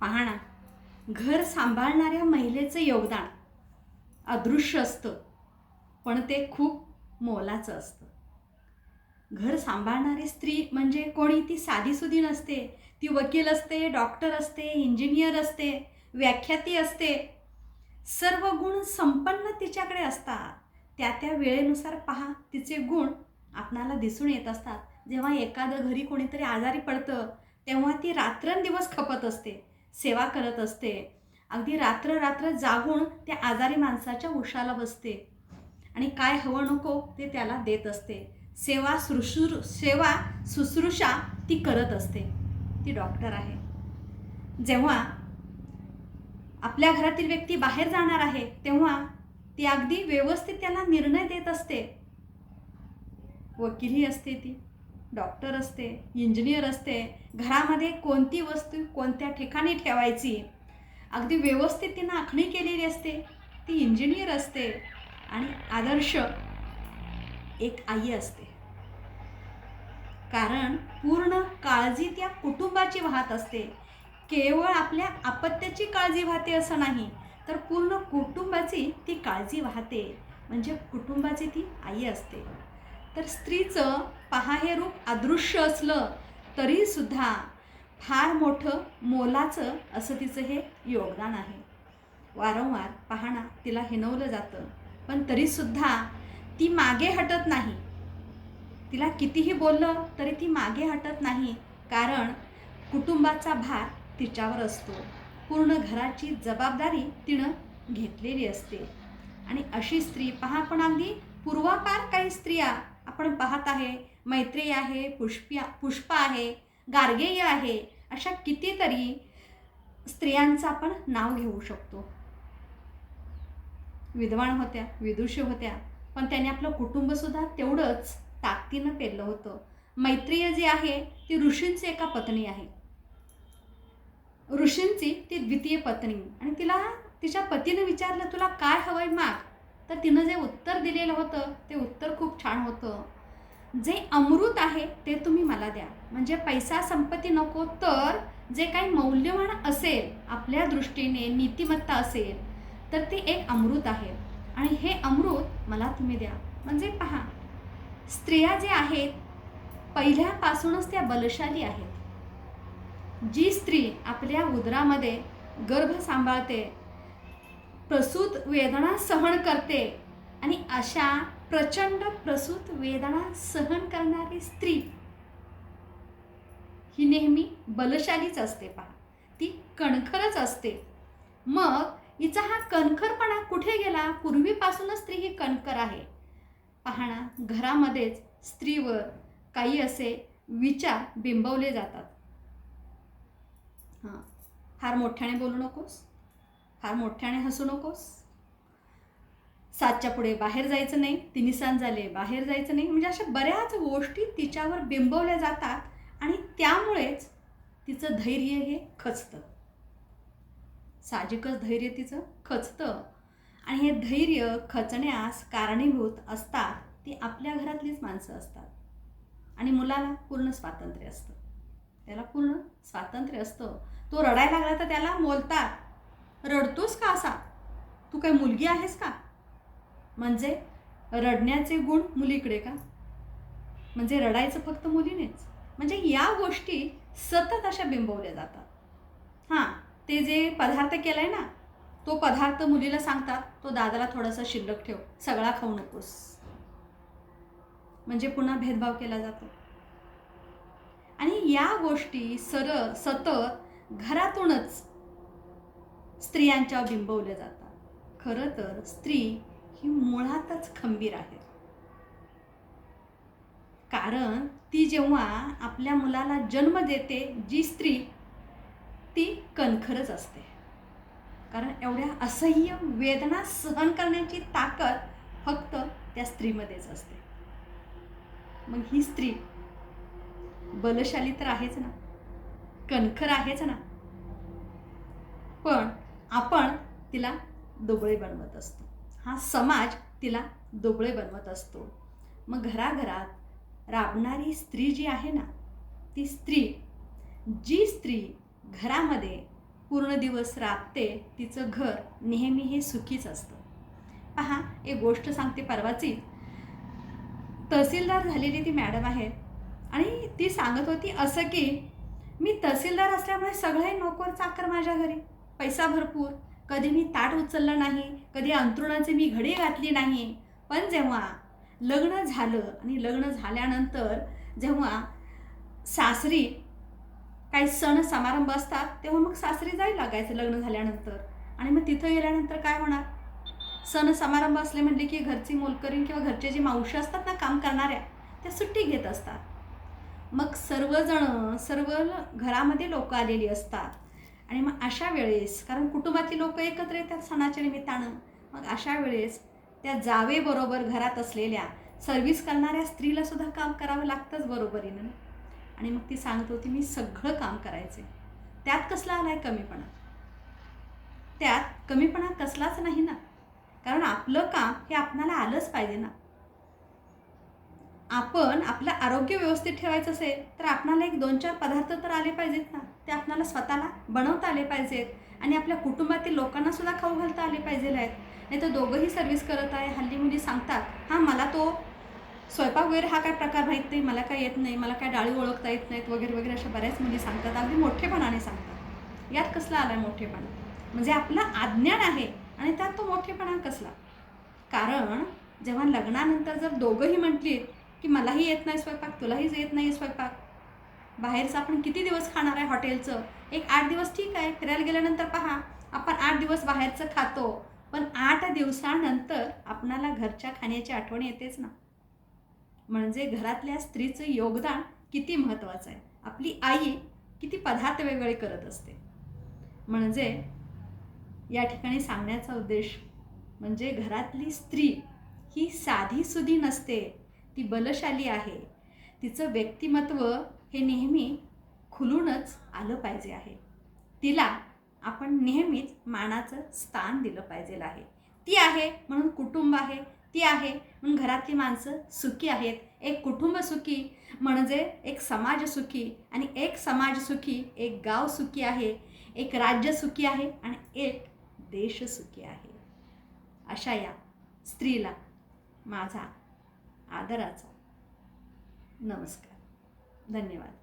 पहा ना घर सांभाळणाऱ्या महिलेचं योगदान अदृश्य असतं पण ते खूप मोलाचं असतं. घर सांभाळणारी स्त्री म्हणजे कोणी? ती साधीसुधी नसते. ती वकील असते डॉक्टर असते इंजिनियर असते व्याख्याती असते. सर्व गुण संपन्न तिच्याकडे असतात. त्या त्या वेळेनुसार पहा तिचे गुण आपणाला दिसून येत असतात. जेव्हा एखादं घरी कोणीतरी आजारी पडतं तेव्हा ती रात्रंदिवस खपत असते. सेवा करत असते. अगदी रात्र रात्र जागून त्या आजारी माणसाच्या उशाला बसते. आणि काय हवं नको ते त्याला देत असते. सेवा सुश्रू सेवा शुश्रूषा ती करत असते. ती डॉक्टर आहे. जेव्हा आपल्या घरातील व्यक्ती बाहेर जाणार आहे तेव्हा ती अगदी व्यवस्थित त्याला निर्णय देत असते. वकीलही असते ती. डॉक्टर असते इंजिनियर असते घरामध्ये कोणती वस्तू कोणत्या ठिकाणी ठेवायची? अगदी व्यवस्थित तिनं आखणी केलेली असते. ती इंजिनियर असते आणि आदर्श एक आई असते. कारण पूर्ण काळजी त्या कुटुंबाची वाहत असते. केवळ आपल्या अपत्याची काळजी वाहते असं नाही तर पूर्ण कुटुंबाची ती काळजी वाहते. म्हणजे कुटुंबाची ती आई असते. तर स्त्रीचं पहा हे रूप अदृश्य असलं तरीसुद्धा फार मोठं मोलाचं असं तिचं हे योगदान आहे. वारंवार पाहणा तिला हिनवलं जातं. पण तरीसुद्धा ती मागे हटत नाही. तिला कितीही बोललं तरी ती मागे हटत नाही. कारण कुटुंबाचा भार तिच्यावर असतो. पूर्ण घराची जबाबदारी तिनं घेतलेली असते. आणि अशी स्त्री पहा पण अगदी पूर्वापार काही स्त्रिया आपण पाहत आहे. मैत्रेय आहे पुष्पिया पुष्पा आहे गार्गेय आहे अशा कितीतरी स्त्रियांचं आपण नाव घेऊ शकतो. विद्वान होत्या विदुषी होत्या पण त्याने आपलं कुटुंबसुद्धा तेवढंच ताकदीनं पेरलं होतं. मैत्रीय जी आहे ती ऋषींची एका पत्नी आहे. ऋषींची ती द्वितीय पत्नी. आणि तिला तिच्या पतीनं विचारलं तुला काय हवंय माग? तर तिनं जे उत्तर दिलेलं होतं ते उत्तर खूप छान होतं. जे अमृत आहे ते तुम्ही मला द्या. म्हणजे पैसा संपत्ती नको तर जे काही मौल्यवान असेल आपल्या दृष्टीने नीतिमत्ता असेल तर ते एक अमृत आहे. आणि हे अमृत मला तुम्ही द्या. म्हणजे पहा स्त्रिया जे आहेत पहिल्यापासूनच त्या बलशाली आहेत. जी स्त्री आपल्या उदरामध्ये गर्भ सांभाळते प्रसूत वेदना सहन करते आणि अशा प्रचंड प्रसूत वेदना सहन करणारी स्त्री ही नेहमी बलशालीच असते पहा. ती कणखरच असते. मग हिचा हा कणखरपणा कुठे गेला? पूर्वीपासूनच स्त्री ही कणखर आहे. पाहणा घरामध्येच स्त्रीवर काही असे विचार बिंबवले जातात. हां. फार मोठ्याने बोलू नकोस. फार मोठ्याने हसू नकोस. सातच्या पुढे बाहेर जायचं नाही तिन्ही सण झाले बाहेर जायचं नाही. म्हणजे अशा बऱ्याच गोष्टी तिच्यावर बिंबवल्या जातात आणि त्यामुळेच तिचं धैर्य हे खचतं. साहजिकच धैर्य तिचं खचतं. आणि हे धैर्य खचण्यास कारणीभूत असतात ती आपल्या घरातलीच माणसं असतात. आणि मुलाला पूर्ण स्वातंत्र्य असतं. त्याला पूर्ण स्वातंत्र्य असतं. तो रडायला लागला तर त्याला बोलतात रडतोस का असा? तू काय मुलगी आहेस का? म्हणजे रडण्याचे गुण मुलीकडे का? म्हणजे रडायचं फक्त मुलीनेच. म्हणजे या गोष्टी सतत अशा बिंबवल्या जातात. हां ते जे पदार्थ केला आहे ना तो पदार्थ मुलीला सांगतात तो दादाला थोडासा शिल्लक ठेव सगळा खाऊ नकोस. म्हणजे पुन्हा भेदभाव केला जातो. आणि या गोष्टी सरळ सतत घरातूनच स्त्रियांच्या बिंबवल्या जातात. खरं तर स्त्री ही मुळातच खंबीर आहे. कारण ती जेव्हा आपल्या मुलाला जन्म देते जी स्त्री ती कणखरच असते. कारण एवढ्या असह्य वेदना सहन करण्याची ताकद फक्त त्या स्त्रीमध्येच असते. मग ही स्त्री बलशाली तर आहेच ना? कणखर आहेच ना? पण आपण तिला दुबळे बनवत असतो. हा समाज तिला दुबळे बनवत असतो. मग घराघरात राबणारी स्त्री जी आहे ना ती स्त्री जी स्त्री घरामध्ये पूर्ण दिवस राबते तिचं घर नेहमी हे सुखीच असतं. पहा एक गोष्ट सांगते परवाची. तहसीलदार झालेली ती मॅडम आहे आणि ती सांगत होती असं की मी तहसीलदार असल्यामुळे सगळे नोकर चाकर माझ्या घरी. पैसा भरपूर कधी मी ताट उचललं नाही कधी अंथरुणाचे मी घडी घातली नाही. पण जेव्हा लग्न झालं आणि लग्न झाल्यानंतर जेव्हा सासरी काही सण समारंभ असतात तेव्हा मग सासरी जायला लागायचं लग्न झाल्यानंतर. आणि मग तिथं गेल्यानंतर काय होणार? सण समारंभ असले म्हणले की घरची मोलकरीण किंवा घरचे जे मावशी असतात ना काम करणाऱ्या त्या सुट्टी घेत असतात. मग सर्वजण सर्व घरामध्ये लोक आलेली असतात. आणि मग अशा वेळेस कारण कुटुंबातली लोक एकत्र येतात सणाच्या निमित्तानं मग अशा वेळेस त्या जावेबरोबर घरात असलेल्या सर्व्हिस करणाऱ्या स्त्रीला सुद्धा काम करावं लागतंच बरोबरीनं. आणि मग ती सांगत होती मी सगळं काम करायचे. त्यात कसला आला आहे कमीपणा? त्यात कमीपणा कसलाच नाही ना. कारण आपलं काम हे आपणाला आलंच पाहिजे ना. आपण आपलं आरोग्य व्यवस्थित ठेवायचं असेल तर आपणाला एक दोन चार पदार्थ तर आले पाहिजेत ना. ते आपणाला स्वतःला बनवता आले पाहिजेत. आणि आपल्या कुटुंबातील लोकांना सुद्धा खाऊ घालता आले पाहिजे आहेत नाही तर दोघंही सर्व्हिस करत आहे. हल्ली मुली सांगतात हां मला तो स्वयंपाक वगैरे हा काय प्रकार माहीत नाही. मला काय येत नाही. मला काय डाळी ओळखता येत नाहीत वगैरे वगैरे अशा बऱ्याच मुली सांगतात. अगदी मोठेपणाने सांगतात. यात कसला आला आहे मोठेपणा? म्हणजे आपला अज्ञान आहे. आणि त्यात तो मोठेपणा कसला? कारण जेव्हा लग्नानंतर जर दोघंही म्हटली की मलाही येत नाही स्वयंपाक तुलाहीच येत नाही स्वयंपाक बाहेरचं आपण किती दिवस खाणार आहे हॉटेलचं? एक आठ दिवस ठीक आहे. फिरायला गेल्यानंतर पहा आपण आठ दिवस बाहेरचं खातो पण आठ दिवसानंतर आपणाला घरच्या खाण्याची आठवण येतेच ना. म्हणजे घरातल्या स्त्रीचं योगदान किती महत्त्वाचं आहे. आपली आई किती पदार्थ वेगळे करत असते. म्हणजे या ठिकाणी सांगण्याचा उद्देश म्हणजे घरातली स्त्री ही साधी सुधी नसते. ती बलशाली आहे. तिचं व्यक्तिमत्व हे नेहमी खुलूनच आलं पाहिजे आहे. तिला आपण नेहमीच मानाचं स्थान दिलं पाहिजे आहे. ती आहे म्हणून कुटुंब आहे. ती आहे म्हणून घरातली माणसं सुखी आहेत. एक कुटुंब सुखी म्हणजे एक समाज सुखी आणि एक समाज सुखी एक गाव सुखी आहे एक राज्य सुखी आहे आणि एक देश सुखी आहे. अशा या स्त्रीला माझा आदराचा नमस्कार. धन्यवाद.